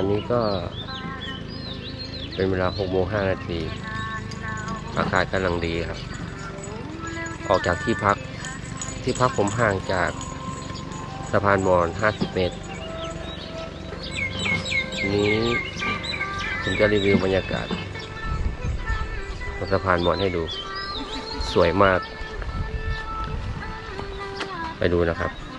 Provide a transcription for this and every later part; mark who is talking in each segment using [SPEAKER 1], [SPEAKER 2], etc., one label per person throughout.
[SPEAKER 1] อนนี้ก็ เป็นเวลา6โมง5นาที อากาศกำลังดีครับ ออกจากที่พัก ที่พักผมห่างจากสะพานมอญ50 เมตร นี้ผมจะรีวิวบรรยากาศของสะพานมอญให้ดู สวยมาก ไปดูนะครับ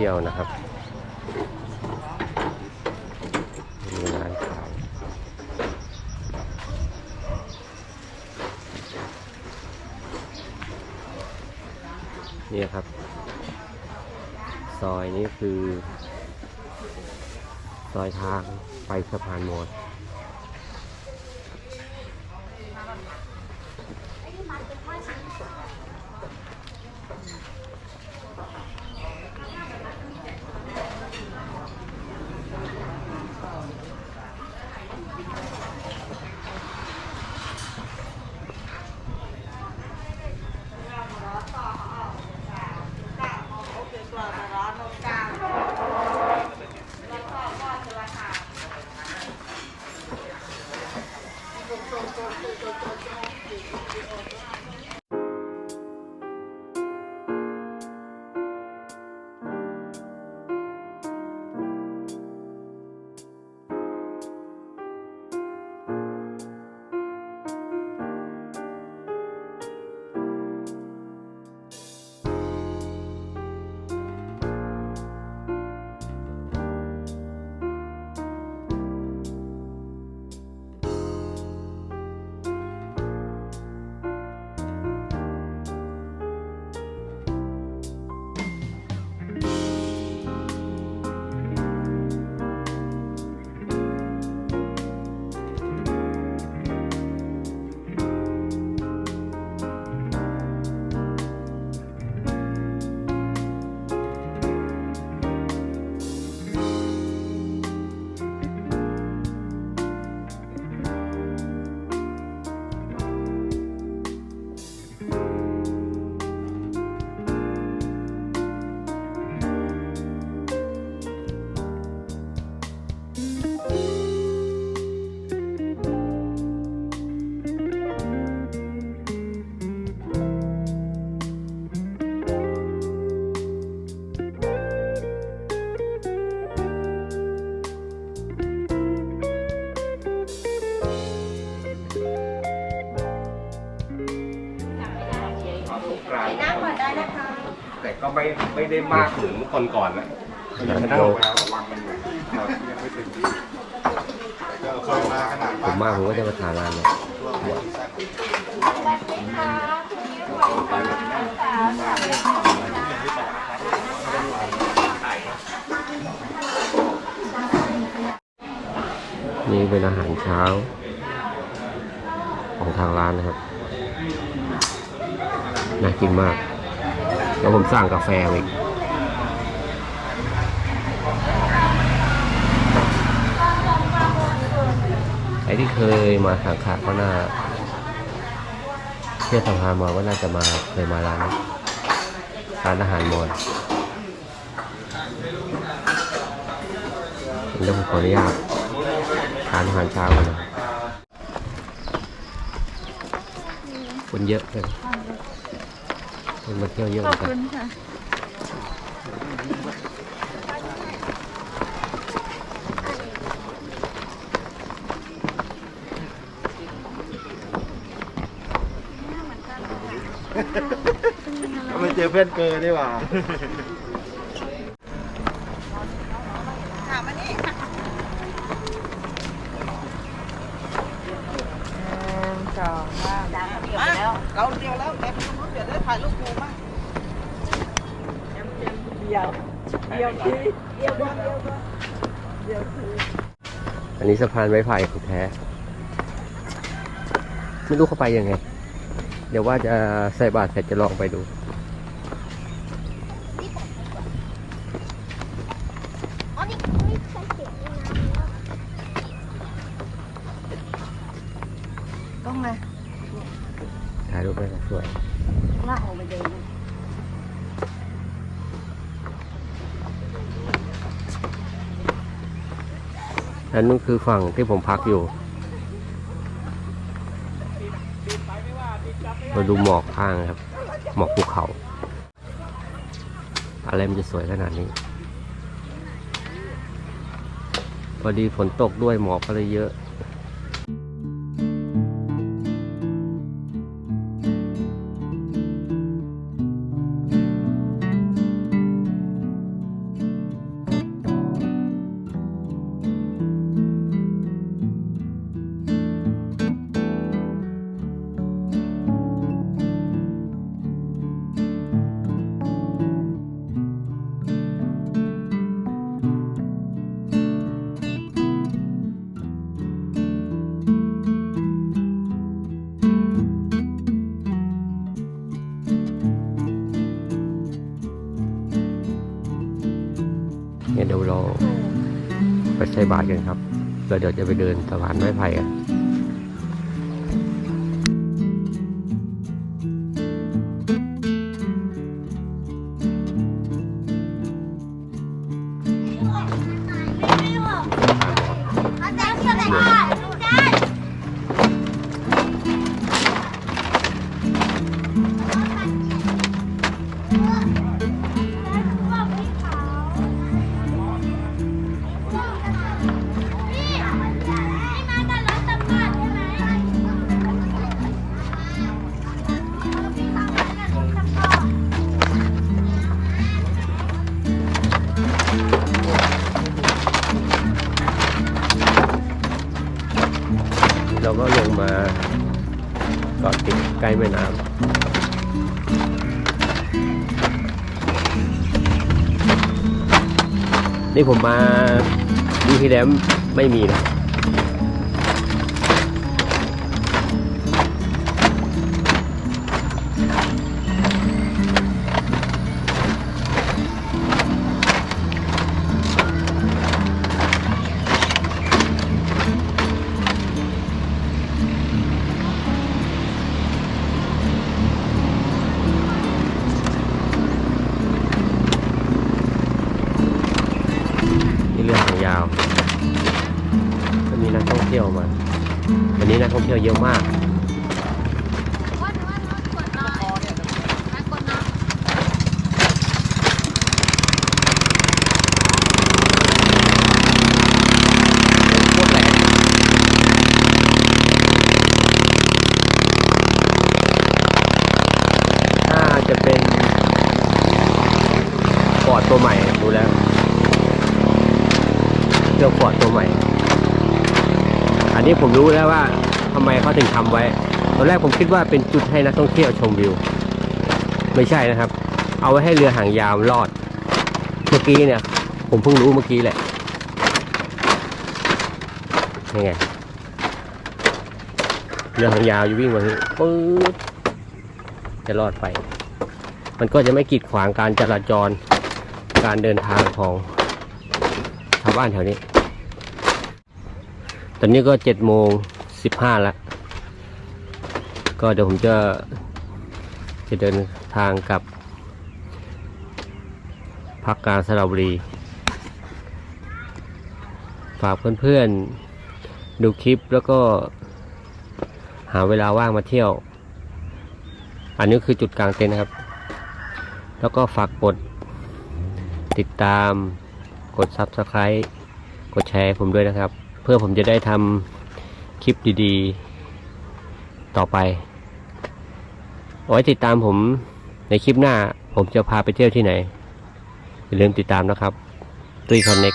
[SPEAKER 1] เที่ยวนะครับมีร้านขายนี่ครับ ซอยนี้คือ ซอยทางไปสะพานมอ
[SPEAKER 2] ด
[SPEAKER 3] แต่ก็ไม่ไม่ได้มากถึงคนก่อนนะ
[SPEAKER 1] ยังโดน
[SPEAKER 3] วังมันอยู่ยังไม่ถึงที่แต่ก็เคยมาขนาด
[SPEAKER 1] ผมมาผมก็จะมาถ่ายร้านเนี่ยนี่เป็นอาหารเช้า ของทางร้านนะครับ น่ากินมาก เดี๋ยวผมสั่งกาแฟอีกใครที่เคยมาสังขะก็น่าเที่ยวสะพานมอญก็น่าจะมาเคยมาร้านร้านอาหารมอญเดี๋ยวผมขออนุญาตทานอาหารเช้าก่อนนะคนเยอะเลย คนมาเที่ยวเยอะ
[SPEAKER 2] ข
[SPEAKER 1] เหมือนกัน
[SPEAKER 2] อบคุณค่ะ
[SPEAKER 3] ไม่เจอเพื่อนเกินดีกว่า
[SPEAKER 2] ถามมานี่สองว่าดังเดียวแล้ว
[SPEAKER 4] เราเดียวแล้ว ถ่ายรูปกูมั้ง
[SPEAKER 2] เดียวเดียวทีเดียวเดียวเดียว
[SPEAKER 1] อันนี้สะพานไม้ไผ่ของแท้ ไม่รู้เข้าไปยังไง เดี๋ยวว่าจะใส่บาตรเสร็จจะลองไปดู
[SPEAKER 5] อ๋อนี่นี่ใช้เสียงนี่นะ
[SPEAKER 4] ต้องไง
[SPEAKER 1] ถ่ายรูปได้สวย
[SPEAKER 4] ลากออกไปเดิน
[SPEAKER 1] นั่นนู่นคือฝั่งที่ผมพักอยู่ เราดูหมอกข้างครับ หมอกภูเขา อะไรมันจะสวยขนาดนี้ พอดีฝนตกด้วยหมอกก็เลยเยอะ เนี่ยเดี๋ยวเราไปใส่บาตรกันครับแล้วเดี๋ยวจะไปเดินสะพานไม้ไผ่กัน
[SPEAKER 5] นี่
[SPEAKER 1] ผมมาดูที่แล้วไม่มีนะ วันนี้นักท่องเที่ยวเยอะมาก
[SPEAKER 5] น่า
[SPEAKER 1] จะเป็นฟอดตัวใหม่ดูแล้วเรื่องฟอดตัวใหม่ อันนี้ผมรู้แล้วว่าทำไมเขาถึงทำไว้ ตอนแรกผมคิดว่าเป็นจุดให้นักท่องเที่ยวชมวิว ไม่ใช่นะครับ เอาไว้ให้เรือหางยาวรอด เมื่อกี้เนี่ย ผมเพิ่งรู้เมื่อกี้แหละยังไงเรือหางยาวอยู่วิ่งมาที่ปื๊ดจะรอดไป มันก็จะไม่กีดขวางการจราจร การเดินทางของชาวบ้านแถวนี้ ตอนนี้ก็เจ็ดโมงสิบห้าแล้วก็เดี๋ยวผมจะจะเดินทางกลับพักกางสระบุรี ฝากเพื่อนๆ ดูคลิปแล้วก็หาเวลาว่างมาเที่ยว อันนี้คือจุดกลางเต็นท์นะครับ แล้วก็ฝากกดติดตามกด Subscribe กดแชร์ผมด้วยนะครับ พื่อผมจะได้ทำคลิปดีๆ ต่อไปไว้ติดตามผมในคลิปหน้า ผมจะพาไปเที่ยวที่ไหน อย่าลืมติดตามนะครับตุ้ยคอนเน็ก